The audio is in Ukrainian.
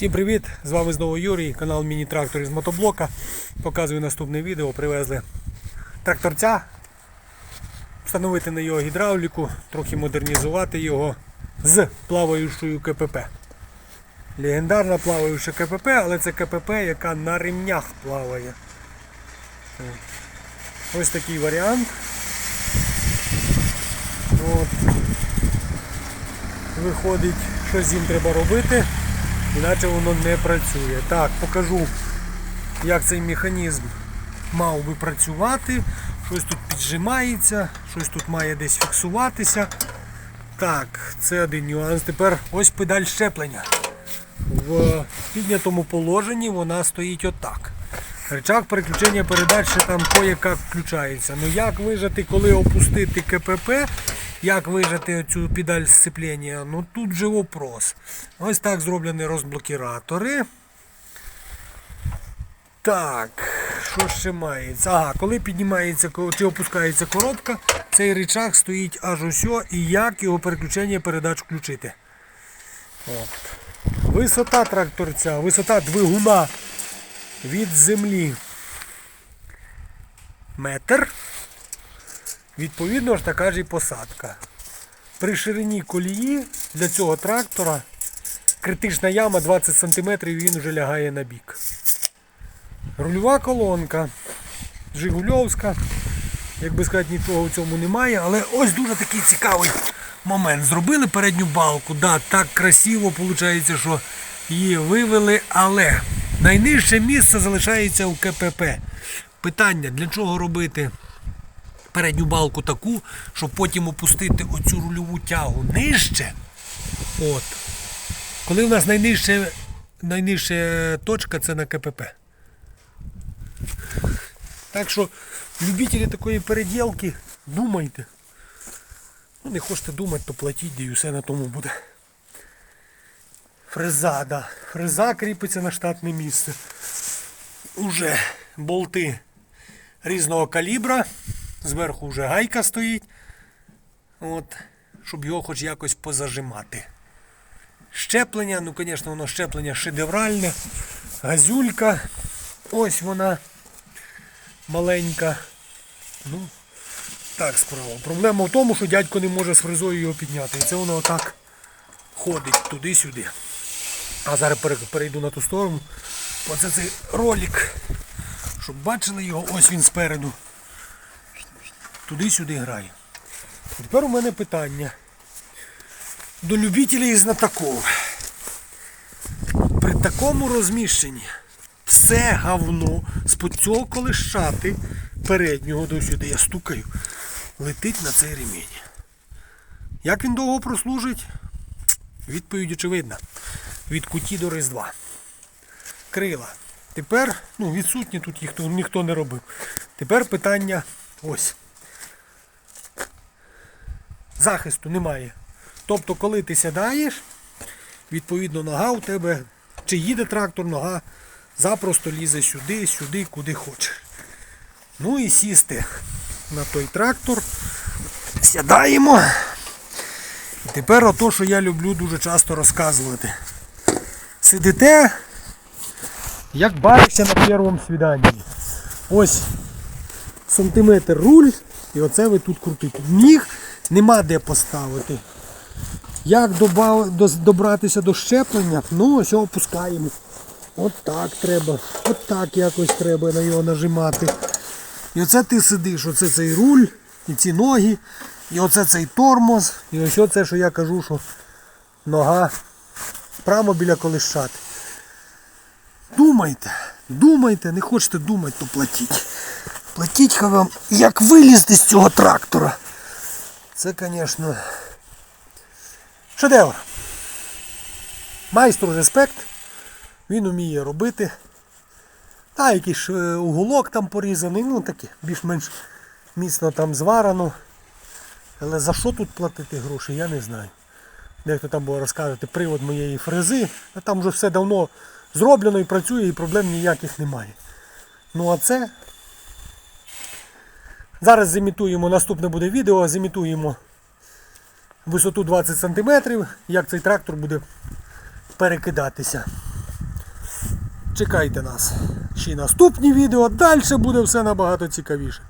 Всім привіт! З вами знову Юрій, канал Міні-Трактор із мотоблока. Показую наступне відео. Привезли тракторця, встановити на його гідравліку, трохи модернізувати його з плаваючою КПП. Легендарна плаваюча КПП, але це КПП, яка на ремнях плаває. Ось такий варіант. От. Виходить, що з ним треба робити, іначе воно не працює. Так, покажу, як цей механізм мав би працювати. Щось тут піджимається, щось тут має десь фіксуватися. Так, це один нюанс. Тепер ось педаль щеплення. В піднятому положенні вона стоїть отак. Рычаг переключення передач ще там кое-як включається. Ну як вижати, коли опустити КПП, як вижати цю педаль сцеплення, ну тут же вопрос. Ось так зроблені розблокіратори. Так, що ще мається? Ага, коли піднімається чи опускається коробка, цей рычаг стоїть аж усьо і як його переключення передач включити. От. Висота тракторця, висота двигуна від землі метр. Відповідно ж така ж і посадка. При ширині колії для цього трактора критична яма 20 см і він вже лягає на бік. Рульова колонка Жигульовська. Як би сказати, нічого в цьому немає, але ось дуже такий цікавий момент. Зробили передню балку, да, так красиво виходить, що її вивели, але найнижче місце залишається у КПП. Питання, для чого робити передню балку таку, щоб потім опустити оцю рульову тягу нижче. От. Коли в нас найнижча, найнижча точка це на КПП. Так що, любителі такої переділки, думайте. Ну, не хочете думати, то платіть, і все на тому буде. Фреза, да. Фреза кріпиться на штатне місце. Уже болти різного калібра. Зверху вже гайка стоїть. От, щоб його хоч якось позажимати. Щеплення, ну, звісно, воно щеплення шедевральне. Газюлька. Ось вона маленька. Ну, так справа. Проблема в тому, що дядько не може з фрезою його підняти. І це воно отак ходить туди-сюди. А зараз перейду на ту сторону. Оце цей ролик. Щоб бачили його, ось він спереду. Туди-сюди грає. Тепер у мене питання до любителів і знатоків. При такому розміщенні все говно з цього колищати переднього до сюди я стукаю, летить на цей ремінь. Як він довго прослужить? Відповідь очевидна. Від куті до Різдва. Крила. Тепер, ну, відсутні тут їх ніхто не робив. Тепер питання ось. Захисту немає. Тобто, коли ти сідаєш, відповідно нога у тебе, чи їде трактор, нога запросто лізе сюди, сюди, куди хочеш. Ну і сісти на той трактор. Сідаємо. І тепер ото, що я люблю дуже часто розказувати. Сидите, як бачишся на першому свіданні. Ось сантиметр руль, і оце ви тут крутите. Ніг нема де поставити. Як добратися до щеплення, ну ось опускаємо. От так треба, от так якось треба на його нажимати. І оце ти сидиш, оце цей руль, і ці ноги, і оце цей тормоз, і ось оце, що я кажу, що нога прямо біля колищати. Думайте, думайте, не хочете думати, то платіть. Платіть вам, як вилізти з цього трактора. Це, звісно, шедевр. Майстру респект. Він вміє робити. Та, якийсь е, уголок там порізаний, ну таке, більш-менш міцно там зварено. Але за що тут платити гроші, я не знаю. Дехто там буде розказувати привод моєї фрези, а там вже все давно зроблено і працює, і проблем ніяких немає. Ну а це. Зараз зімітуємо, наступне буде відео, зімітуємо висоту 20 см, як цей трактор буде перекидатися. чекайте нас. Ще наступні відео, далі буде все набагато цікавіше.